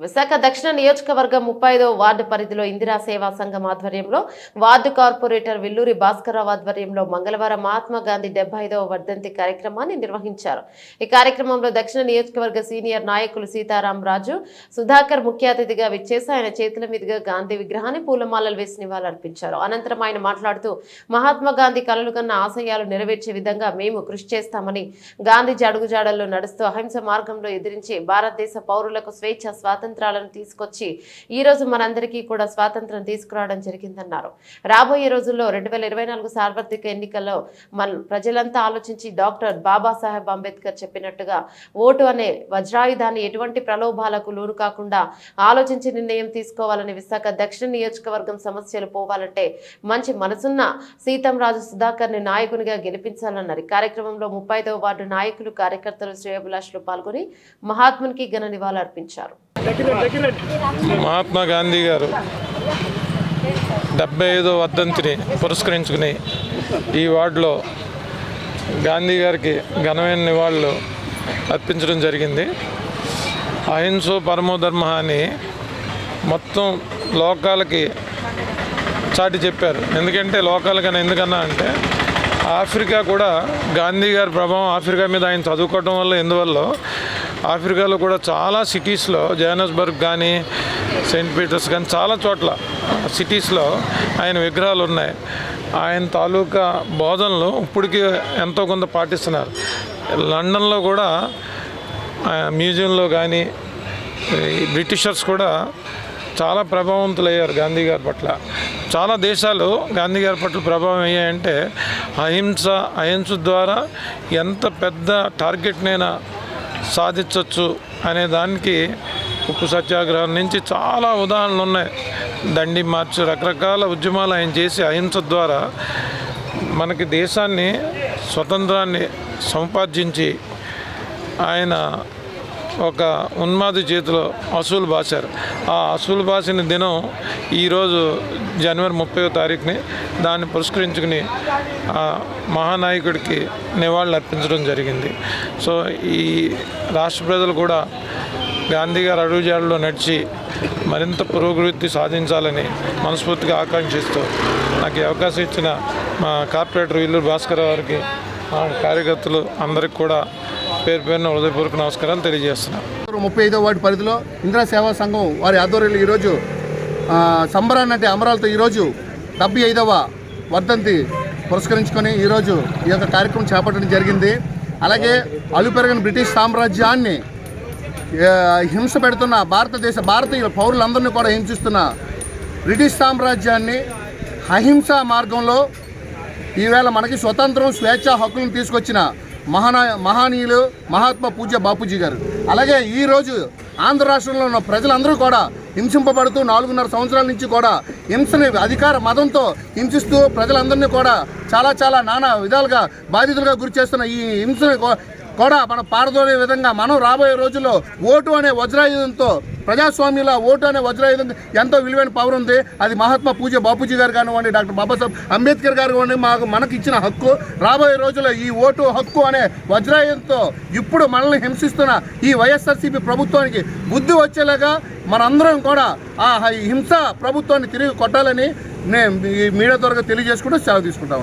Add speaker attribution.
Speaker 1: విశాఖ దక్షిణ నియోజకవర్గం ముప్పై ఐదో వార్డు పరిధిలో ఇందిరా సేవా సంఘం ఆధ్వర్యంలో వార్డు కార్పొరేటర్ విల్లూరి భాస్కరరావు ఆధ్వర్యంలో మంగళవారం మహాత్మా గాంధీ డెబ్బై ఐదవ వర్ధంతి కార్యక్రమాన్ని నిర్వహించారు. ఈ కార్యక్రమంలో దక్షిణ నియోజకవర్గ సీనియర్ నాయకులు సీతారాం రాజు సుధాకర్ ముఖ్య అతిథిగా విచ్చేసి ఆయన చేతుల మీదుగా గాంధీ విగ్రహాన్ని పూలమాలలు వేసి నివాళులర్పించారు. అనంతరం ఆయన మాట్లాడుతూ మహాత్మా గాంధీ కలలు కన్న ఆశయాలు నెరవేర్చే విధంగా మేము కృషి చేస్తామని గాంధీజీ అడుగుజాడల్లో నడుస్తూ అహింస మార్గంలో ఎదిరించి భారతదేశ పౌరులకు స్వేచ్ఛ స్వాతంత్రాలను తీసుకొచ్చి ఈ రోజు మనందరికీ కూడా స్వాతంత్రం తీసుకురావడం జరిగిందన్నారు. రాబోయే రోజుల్లో రెండు వేల ఇరవై నాలుగు సార్వత్రిక ఎన్నికల్లో మన ప్రజలంతా ఆలోచించి డాక్టర్ బాబాసాహెబ్ అంబేద్కర్ చెప్పినట్టుగా ఓటు అనే వజ్రాయుధాన్ని ఎటువంటి ప్రలోభాలకు లోను కాకుండా ఆలోచించి నిర్ణయం తీసుకోవాలని విశాఖ దక్షిణ నియోజకవర్గం సమస్యలు పోవాలంటే మంచి మనసున్న సీతంరాజు సుధాకర్ని నాయకునిగా గెలిపించాలన్నారు. కార్యక్రమంలో ముప్పై వార్డు నాయకులు కార్యకర్తలు శ్రేయభిలాషులు పాల్గొని మహాత్మునికి ఘన నివాళులర్పించారు.
Speaker 2: మహాత్మా గాంధీ గారు డెబ్బై ఐదో వర్ధంతిని పురస్కరించుకుని ఈ వార్డులో గాంధీ గారికి ఘనమైన నివాళులు అర్పించడం జరిగింది. అహింసో పరమో ధర్మ అని మొత్తం లోకాలకి చాటి చెప్పారు. ఎందుకంటే లోకాలకన్నా ఎందుకన్నా అంటే ఆఫ్రికా కూడా గాంధీ గారి ప్రభావం ఆఫ్రికా మీద ఆయన చదువుకోవడం వల్ల ఎందువల్ల ఆఫ్రికాలో కూడా చాలా సిటీస్లో జోహానస్బర్గ్ కానీ సెయింట్ పీటర్స్ కానీ చాలా చోట్ల సిటీస్లో ఆయన విగ్రహాలు ఉన్నాయి. ఆయన తాలూకా బోధనలు ఇప్పటికీ ఎంతో కొంత పాటిస్తున్నారు. లండన్లో కూడా మ్యూజియంలో కానీ ఈ బ్రిటిషర్స్ కూడా చాలా ప్రభావవంతులయ్యారు గాంధీ గారి పట్ల. చాలా దేశాలు గాంధీ గారి పట్ల ప్రభావం అయ్యాయంటే అహింస అహింస ద్వారా ఎంత పెద్ద టార్గెట్నైనా సాధించవచ్చు అనే దానికి ఉప్పు సత్యాగ్రహం నుంచి చాలా ఉదాహరణలు ఉన్నాయి. దండి మార్చి రకరకాల ఉద్యమాలు ఆయన చేసి అహింస ద్వారా మనకి దేశాన్ని స్వతంత్రాన్ని సంపాదించి ఆయన ఒక ఉన్మాది చేతిలో అసూలు బాసారు ఆ అసూలు బాసిన దినం ఈరోజు జనవరి ముప్పై తారీఖుని దాన్ని పురస్కరించుకుని ఆ మహానాయకుడికి నివాళులు అర్పించడం జరిగింది. సో ఈ రాష్ట్ర ప్రజలు కూడా గాంధీ గారు అడుగుజాడలో నడిచి మరింత పురోభివృద్ధి సాధించాలని మనస్ఫూర్తిగా ఆకాంక్షిస్తూ నాకు అవకాశం ఇచ్చిన మా కార్పొరేటర్ ఇల్లు భాస్కర్ గారికి మా కార్యకర్తలు అందరికి కూడా పేరు పేరున హృదయపూర్వక నమస్కారాలు తెలియజేస్తున్నాను
Speaker 3: ముప్పై ఐదో వార్డు పరిధిలో ఇందిరా సేవా సంఘం వారి ఆధ్వర్యంలో ఈరోజు ఆ, సంబరాన్ని అంటే అమరాలతో ఈరోజు డెబ్బై ఐదవ వర్ధంతి పురస్కరించుకొని ఈరోజు ఈ యొక్క కార్యక్రమం చేపట్టడం జరిగింది. అలాగే అలుపెరగని బ్రిటిష్ సామ్రాజ్యాన్ని హింస పెడుతున్న భారతదేశ భారతీయ పౌరులందరినీ కూడా హింసిస్తున్న బ్రిటిష్ సామ్రాజ్యాన్ని అహింసా మార్గంలో ఈవేళ మనకి స్వతంత్రం స్వేచ్ఛ హక్కులను తీసుకొచ్చిన మహానా మహానీయులు మహాత్మా పూజ్య బాపూజీ గారు. అలాగే ఈరోజు ఆంధ్ర రాష్ట్రంలో ఉన్న ప్రజలందరూ కూడా హింసింపబడుతూ నాలుగున్నర సంవత్సరాల నుంచి కూడా హింసని అధికార మతంతో హింసిస్తూ ప్రజలందరినీ కూడా చాలా చాలా నానా విధాలుగా బాధితులుగా గురి చేస్తున్న ఈ హింసని కూడా మనం పారదోలే విధంగా మనం రాబోయే రోజుల్లో ఓటు అనే వజ్రాయుధంతో ప్రజాస్వామ్యంలో ఓటు అనే వజ్రాయుధం ఎంతో విలువైన పవర్ ఉంది. అది మహాత్మా పూజ బాపూజీ గారు కానివ్వండి డాక్టర్ బాబాసాహెబ్ అంబేద్కర్ గారు కానివ్వండి మాకు మనకి ఇచ్చిన హక్కు. రాబోయే రోజుల్లో ఈ ఓటు హక్కు అనే వజ్రాయుధంతో ఇప్పుడు మనల్ని హింసిస్తున్న ఈ వైఎస్ఆర్సీపీ ప్రభుత్వానికి బుద్ధి వచ్చేలాగా మనందరం కూడా ఆ హింస ప్రభుత్వాన్ని తిరిగి కొట్టాలని నేను ఈ మీడియా ద్వారా తెలియజేసుకుంటూ సెలవు తీసుకుంటా